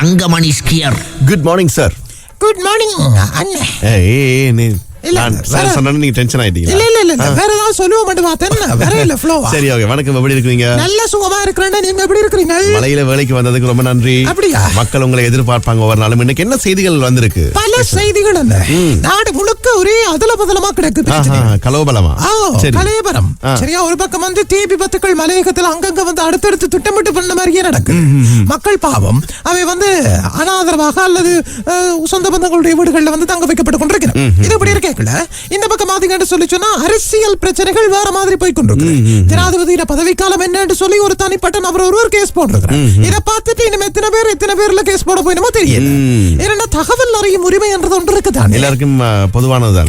Thangamani skier. Good morning sir good morning அண்ணே. ஏய் நீ இல்ல, நான் வேற- சார் சொன்னா நீங்க டென்ஷன் ஆயிட்டீங்க இல்ல இல்ல இல்ல. வேற ஏதாவது சொல்லுவோம் மட்டும் வேற இல்ல சரி ஓகே வணக்கம் எப்படி இருக்கீங்க நல்ல சுகமா இருக்கிறேன் நீங்க எப்படி இருக்கிறீங்க? மலையில வேலைக்கு வந்ததுக்கு ரொம்ப நன்றி. அப்படியா? மக்கள் உங்களை எதிர்பார்ப்பாங்க ஒவ்வொரு நாளும். இன்னைக்கு என்ன செய்திகள் வந்திருக்கு? பல செய்திகள் என்ன? நாடு முழுக்க ஒரே அதல பதலமா கிடக்கு பிரச்சனை. ஆஹா, கலோபலமா ஆ, சரி. கலையபரம். சரியா ஒரு பக்கம் வந்து தீ விபத்துக்கள் மலையகத்தில் அங்கங்க வந்து அடுத்தடுத்து திட்டமிட்டு பண்ண மாதிரியே நடக்குது மக்கள் பாவம் அவை வந்து அனாதரவாக அல்லது சொந்த பந்தங்களுடைய வீடுகள்ல வந்து தங்க வைக்கப்பட்டு கொண்டிருக்கிறது. இது இப்படி இருக்கேக்கல இந்த பக்கம் பாத்தீங்கன்னு சொல்லி சொன்னா அரசியல் பிரச்சனைகள் வேற மாதிரி போய் கொண்டிருக்கு ஜனாதிபதியோட பதவிக்காலம் என்னன்னு சொல்லி ஒரு தனிப்பட்ட நபர் ஒருவர் கேஸ் போட்டிருக்கிறார். இதை பார்த்துட்டு இனிமே எத்தனை பேர் எத்தனை பேர்ல கேஸ் போட போயினுமோ தெரியல. ஏன்னா தகவல் அறியும் உரிமை என்றது ஒன்று இருக்குதானே? எல்லாருக்கும்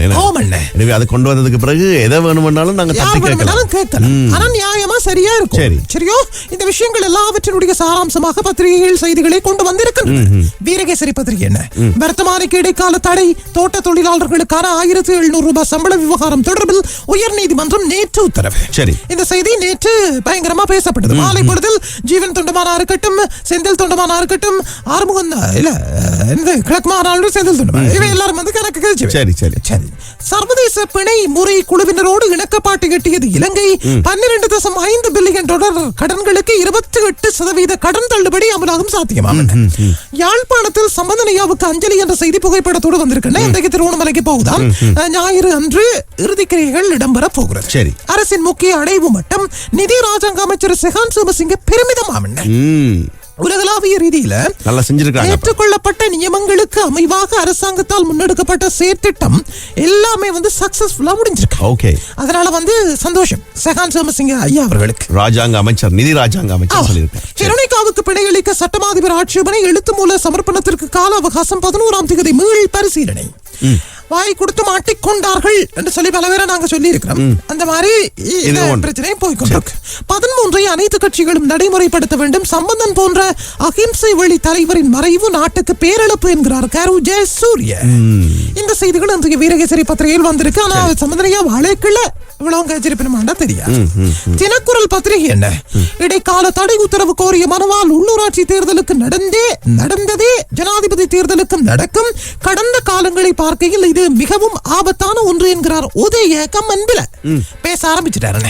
என்ன? ஆமாண்ணே. எனவே அதை கொண்டு வந்ததுக்கு பிறகு எதை வேணும்னாலும் நாங்க யார் தட்டி கேட்கலாம். வேணும்னாலும் கேட்கலாம். ஆனா நியாயமா சரியா இருக்கும். சரி. சரியோ இந்த விஷயங்கள் எல்லாவற்றினுடைய சாராம்சமாக பத்திரிகைகள் செய்திகளை கொண்டு வந்திருக்கின்றன. வீரகேசரி பத்திரிகை என்ன? வர்த்தமானிக்கு இடைக்கால தடை தோட்ட தொழிலாளர்களுக்கான ஆயிரத்தி எழுநூறு ரூபாய் சம்பள விவகாரம் தொடர்பில் உயர் நீதிமன்றம் நேற்று உத்தரவு. சரி. இந்த செய்தி நேற்று பயங்கரமா பேசப்பட்டது. மாலை பொழுதில் ஜீவன் தொண்டமானா இருக்கட்டும் செந்தில் தொண்டமானா இருக்கட்டும் ஆறுமுகம் இல்ல இந்த கிழக்கு மாநாடு செந்தில் தொண்டமான். இவை எல்லாரும் வந்து சரி சரி சரி. சர்வதேச பிணை முறை குழுவினரோடு இணக்கப்பாட்டு எட்டியது இலங்கை. பன்னிரண்டு தசம் ஐந்து பில்லியன் டாலர் கடன்களுக்கு இருபத்தி எட்டு சதவீத கடன் தள்ளுபடி அமலாகும் சாத்தியமாம் யாழ்ப்பாணத்தில் சம்பந்தனையாவுக்கு அஞ்சலி என்ற செய்தி புகைப்படத்தோடு வந்திருக்கின்றன. இன்றைக்கு திருவண்ணாமலைக்கு போகுதாம். ஞாயிறு அன்று இறுதிக்கிரைகள் இடம்பெற போகிறது. சரி. அரசின் முக்கிய அடைவு மட்டம் நிதி ராஜாங்க அமைச்சர் செகான் சோமசிங்க பெருமிதமாம் உலகளாவிய ரீதியில நல்லா செஞ்சிருக்காங்க. ஏற்றுக்கொள்ளப்பட்ட நியமங்களுக்கு அமைவாக அரசாங்கத்தால் முன்னெடுக்கப்பட்ட செயற்திட்டம் எல்லாமே வந்து சக்சஸ்ஃபுல்லா முடிஞ்சிருக்கு. ஓகே அதனால வந்து சந்தோஷம். செகான் சோமசிங்க ஐயா அவர்களுக்கு. ராஜாங்க அமைச்சர் நிதி ராஜாங்க அமைச்சர் சொல்லியிருக்காரு. சரி. ஹிரோனிகாவுக்கு பிணையளிக்க சட்டமாதிபர் ஆட்சேபனை எழுத்து மூல சமர்ப்பணத்திற்கு கால அவகாசம் பதினோராம் தேதி மீள் பரிசீலனை. வாய் கொடுத்து மாட்டிக்கொண்டார்கள் என்று சொல்லி பல பேரை நாங்க சொல்லி இருக்கிறோம் அந்த மாதிரி இந்த. பிரச்சனை போய்கொண்டிருக்கு. பதிமூன்றை அனைத்து கட்சிகளும் நடைமுறைப்படுத்த வேண்டும். சம்பந்தன் போன்ற அகிம்சை வழி தலைவரின் மறைவு நாட்டுக்கு பேரிழப்பு என்கிறார் கரு ஜெயசூரிய. இந்த செய்திகள் இன்றைய வீரகேசரி பத்திரிகையில் வந்திருக்கு. ஆனா சம்பந்தனையா வாழைக்குள்ள இவ்வளவு கச்சிருப்பினுமாண்டா தெரியாது. தினக்குரல் பத்திரிகை என்ன? இடைக்கால தடை உத்தரவு கோரிய மனுவால் உள்ளூராட்சி தேர்தலுக்கு நடந்தே நடந்ததே ஜனாதிபதி தேர்தலுக்கும் நடக்கும். கடந்த காலங்களை பார்க்கையில் இது மிகவும் ஆபத்தான ஒன்று என்கிறார் உதய கம்மன்பில பேச ஆரம்பிச்சிட்டாரு.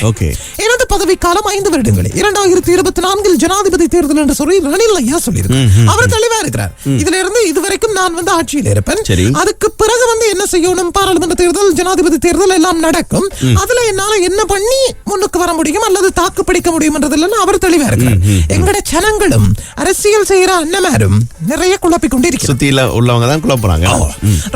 எனது பதவிக்காலம் ஐந்து வருடங்களே இரண்டாயிரத்தி இருபத்தி நான்கில் ஜனாதிபதி தேர்தல் என்று சொல்லி ரணில் ஐயா சொல்லியிருக்கார். அவர் தெளிவா இருக்கிறார். இதுல இருந்து இதுவரைக்கும் நான் வந்து ஆட்சியில் இருப்பேன். அதுக்கு பிறகு வந்து என்ன செய்யணும்? பாராளுமன்ற தேர்தல் ஜனாதிபதி தேர்தல் எல்லாம் நடக்கும். அதுல என்னால என்ன பண்ணி முன்னுக்கு வர முடியும் அல்லது தாக்கு பிடிக்க முடியும் என்றதுல அவர் தெளிவா இருக்கிறார். எங்கட ஜனங்களும் அரசியல் செய்யற அண்ணமாரும் நிறைய குழப்பிக் கொண்டிருக்கிறார். சுத்தியில உள்ளவங்க தான் குழப்புறாங்க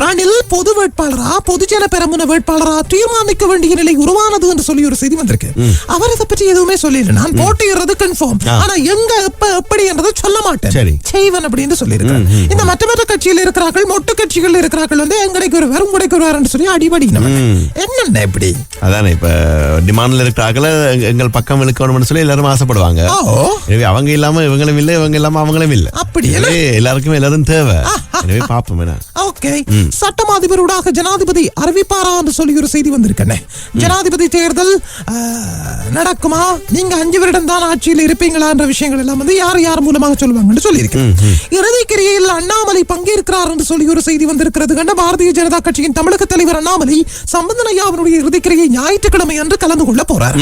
ரணில் பொது வேட்பாளரா பொதுஜன பெரமுன வேட்பாளரா தீர்மானிக்க வேண்டிய நிலை உருவானது என்று சொல்லி ஒரு செய்தி வந்திருக்கு. அவர் இதை பற்றி எதுவுமே சொல்லல நான் போட்டியிடுறது கன்ஃபார்ம் ஆனா எங்க எப்ப எப்படி என்றதை சொல்ல மாட்டேன். செய்வன் அப்படின்னு சொல்லியிருக்காரு. இந்த மற்ற மற்ற கட்சியில் இருக்கிறார்கள் மொட்டு கட்சிகள் இருக்கிறார்கள் வந்து எங்கடைக்கு ஒரு வரும் உடைக்கு ஒரு சொல்லி அடிபடி என்னென்ன இப்படி? அதானே இப்ப டிமாண்ட்ல இருக்கிறாங்கள எங்கள் பக்கம் இழுக்கணும்னு சொல்லி எல்லாரும் ஆசைப்படுவாங்க. எனவே அவங்க இல்லாம இவங்களும் இல்ல இவங்க இல்லாம அவங்களும் இல்ல. அப்படி எல்லாருக்கும் எல்லாரும் தேவை. எனவே என்ன. ஓகே. சட்டமாதிபருடாக ஜனாதிபதி அறிவிப்பாரா என்று சொல்லி ஒரு செய்தி வந்திருக்கனே. ஜனாதிபதி தேர்தல் நடக்குமா? நீங்க அஞ்சு வருடம் தான் ஆட்சியில் இருப்பீங்களா என்ற விஷயங்கள் எல்லாம் வந்து யார் யார் மூலமாக சொல்லுவாங்கன்னு சொல்லியிருக்கேன் இறுதிக்கிரியில் அண்ணாமலை பங்கேற்கிறார் என்று சொல்லி ஒரு செய்தி வந்திருக்கிறது கண்ட பாரதிய ஜனதா கட்சியின் தமிழக தலைவர் அண்ணாமலை சம்பந்தனையா அவருடைய இறுதிக்கிரியை ஞாயிற்றுக்கிழமை அன்று கலந்து கொள்ள போறார்.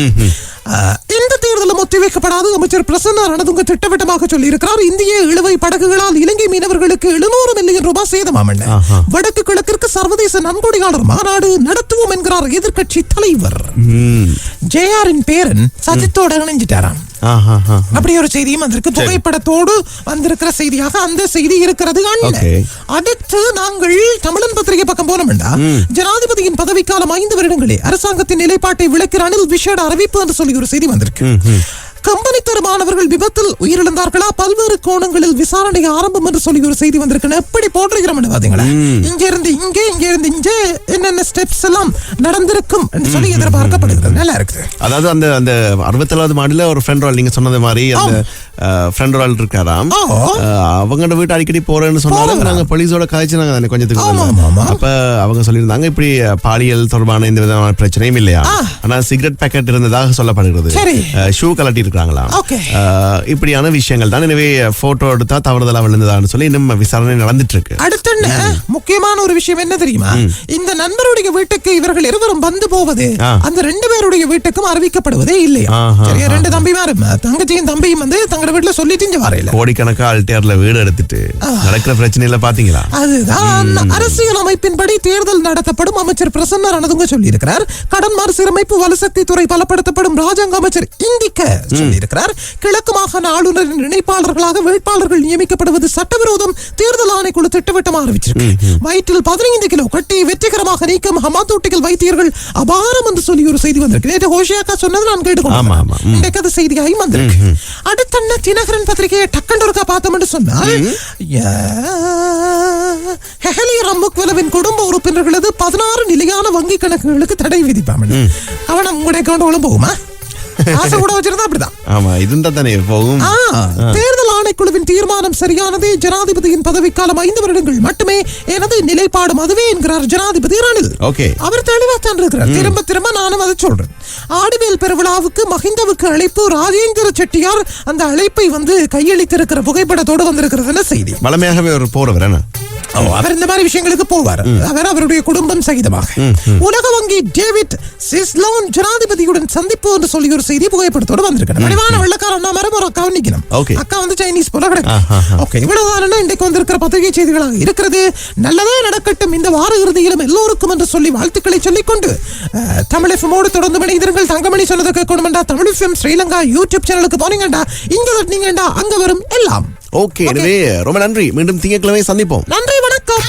இந்த தேர்தலும் ஒத்திவைக்கப்படாது அமைச்சர் பிரசன்ன ரணதுங்க திட்டவட்டமாக சொல்லியிருக்கிறார். இந்திய இழுவை படகுகளால் இலங்கை மீனவர்களுக்கு எழுநூறு மில்லியன் ரூபாய் சேதமாமண்ண வடக்கு கிழக்கிற்கு சர்வதேச நன்கொடையாளர் மாநாடு நடத்துவோம் என்கிறார் எதிர்க்கட்சி தலைவர். ஜேஆரின் பேரன் சஜித்தோட இணைஞ்சிட்டாராம். அப்படி ஒரு செய்தியும் வந்திருக்கு. புகைப்படத்தோடு வந்திருக்கிற செய்தியாக அந்த செய்தி இருக்கிறது. அடுத்து நாங்கள் தமிழன் பத்திரிகை பக்கம் போனோம்டா. ஜனாதிபதியின் பதவிக்காலம் ஐந்து வருடங்களே அரசாங்கத்தின் நிலைப்பாட்டை விளக்கிற அனில் விஷேட அறிவிப்பு என்று சொல்லி ஒரு செய்தி வந்திருக்கு. கம்பெனி மாணவர்கள் விபத்தில் உயிரிழந்தார்களா? பல்வேறு கோணங்களில் விசாரணை ஆரம்பம் என்று சொல்லி ஒரு செய்தி வந்திருக்கு எப்படி போட்டிருக்கிறோம் பாத்தீங்களா? இங்க இருந்து இங்கே இங்க இருந்து இங்கே என்னென்ன ஸ்டெப்ஸ் எல்லாம் நடந்திருக்கும் என்று சொல்லி எதிர்பார்க்கப்படுகிறது. நல்லா இருக்குது. அதாவது அந்த அந்த அறுபத்தேழாவது மாடியில ஒரு ஃப்ரெண்ட் நீங்க சொன்னது மாதிரி அந்த ஃப்ரெண்ட் ரோல் இருக்காராம் ஆ. அஹ், அவங்களோட வீட்டு அடிக்கடி போறேன்னு போறேன். நாங்க போலீஸோட காய்ச்சினாங்க தானே கொஞ்சத்துக்கு. அப்ப அவங்க சொல்லியிருந்தாங்க இப்படி பாலியல் தொடர்பான எந்த விதமான பிரச்சனையும் இல்லையா. ஆனா சிகரெட் பேக்கெட் இருந்ததாக சொல்லப்படுகிறது. ஷூ கலட்டி இருக்காங்களாம் Okay. இப்படியான விஷயங்கள் தான் எனவே போட்டோ எடுத்தா தவறுதலா விழுந்ததான்னு சொல்லி இன்னும் விசாரணை நடந்துட்டு இருக்கு அடுத்து முக்கியமான ஒரு விஷயம் என்ன தெரியுமா இந்த நண்பருடைய வீட்டுக்கு இவர்கள் இருவரும் வந்து போவது. அந்த ரெண்டு பேருடைய வீட்டுக்கும் அறிவிக்கப்படுவதே இல்லையா ரெண்டு தம்பிமாரும் தங்கச்சியும் தம்பியும் வந்து வீட்டுல சொல்லிட்டு இங்க வரையில கோடிக்கணக்கா அல்டேர்ல வீடு எடுத்துட்டு நடக்கிற பிரச்சனையில பாத்தீங்களா? அதுதான். அரசியல் அமைப்பின்படி தேர்தல் நடத்தப்படும். அமைச்சர் பிரசன்ன ரணதுங்க சொல்லியிருக்கிறார். கடன் மறுசீரமைப்பு வலுசக்தி துறை பலப்படுத்தப்படும் ராஜாங்க அமைச்சர் இந்திக்க சொல்லியிருக்கிறார். கிழக்கு மாகாண ஆளுநரின் இணைப்பாளர்களாக வேட்பாளர்கள் நியமிக்கப்படுவது சட்டவிரோதம். தேர்தல் ஆணைக்குழு திட்டவட்டம் அறிவிச்சிருக்கு. வயிற்றில் பதினைந்து கிலோ கட்டி வெற்றிகரமாக நீக்கம் ஹமாத்தோட்டிகள் வைத்தியர்கள் அபாரம் என்று சொல்லி ஒரு செய்தி வந்திருக்கு. நேற்று ஹோஷியாக்கா சொன்னது நான் ஆமா, கேட்டுக்கொண்டேன். ஆமா. ம். இன்றைக்கு அது செய்தியாகி வந்திருக்கு. அடுத்தன்ன தினகரன் பத்திரிகையை டக்கண்டு ஒருக்கா பார்த்தோம் என்று சொன்னால் ஹெஹலி ரம்முக்வலவின் குடும்ப உறுப்பினர்களது பதினாறு நிலையான வங்கி கணக்குகளுக்கு தடை விதிப்பாம கவனம் உங்களுடைய கவுண்டவுளும் போகுமா? ஆசை கூட வச்சிருந்தா அப்படிதான். ஆமா இருந்தா தானே போகும். தேர்தல் ஆணைக்குழுவின் தீர்மானம் சரியானதே? ஜனாதிபதியின் பதவிக்காலம் ஐந்து வருடங்கள் மட்டுமே. எனது நிலைப்பாடும் அதுவே என்கிறார் ஜனாதிபதி ரணில். ஓகே. அவர் தெளிவாத்தான் இருக்கிறார். திரும்ப திரும்ப நானும் அதை சொல்றேன். ஆடிவேல் பெருவிழாவுக்கு மஹிந்தவுக்கு அழைப்பு ராஜேந்திர செட்டியார் அந்த அழைப்பை வந்து கையளித்திருக்கிற புகைப்படத்தோடு வந்திருக்கிறதுல செய்தி? வளமையாகவே ஒரு போறவர் அவர் இந்த மாதிரி விஷயங்களுக்கு போவார். அவர் அவருடைய குடும்பம் சகிதமாக. உலக வங்கி டேவிட் சிஸ்லோன் ஜனாதிபதியுடன் சந்திப்பு என்று சொல்லி ஒரு செய்தி புகைப்படத்தோடு வந்திருக்கணும் வடிவான வெள்ளக்கார அண்ணா மாதிரி ஒரு அக்கா நிக்கணும். அக்கா வந்து சைனீஸ் போல கிடக்கு ஆஹா. ஓகே இவ்வளவுதான் இன்றைக்கு வந்திருக்கிற பத்திரிகை செய்திகளாக இருக்கிறது. நல்லதே நடக்கட்டும் இந்த வார இறுதியிலும் எல்லோருக்கும் என்று சொல்லி வாழ்த்துக்களை சொல்லிக்கொண்டு தமிழ் எஃப்எம்மோடு தொடர்ந்து மனிதர்கள் தங்கமணி சொன்னதை கேட்கணும்டா தமிழ் எஃப்எம் ஸ்ரீலங்கா யூடியூப் சேனலுக்கு போனீங்கடா இங்க தட்டினீங்கடா அங்க வரும் எல்லாம். ஓகே எனவே ரொம்ப நன்றி. மீண்டும் திங்கட்கிழமை சந்திப்போம். நன்றி வணக்கம்.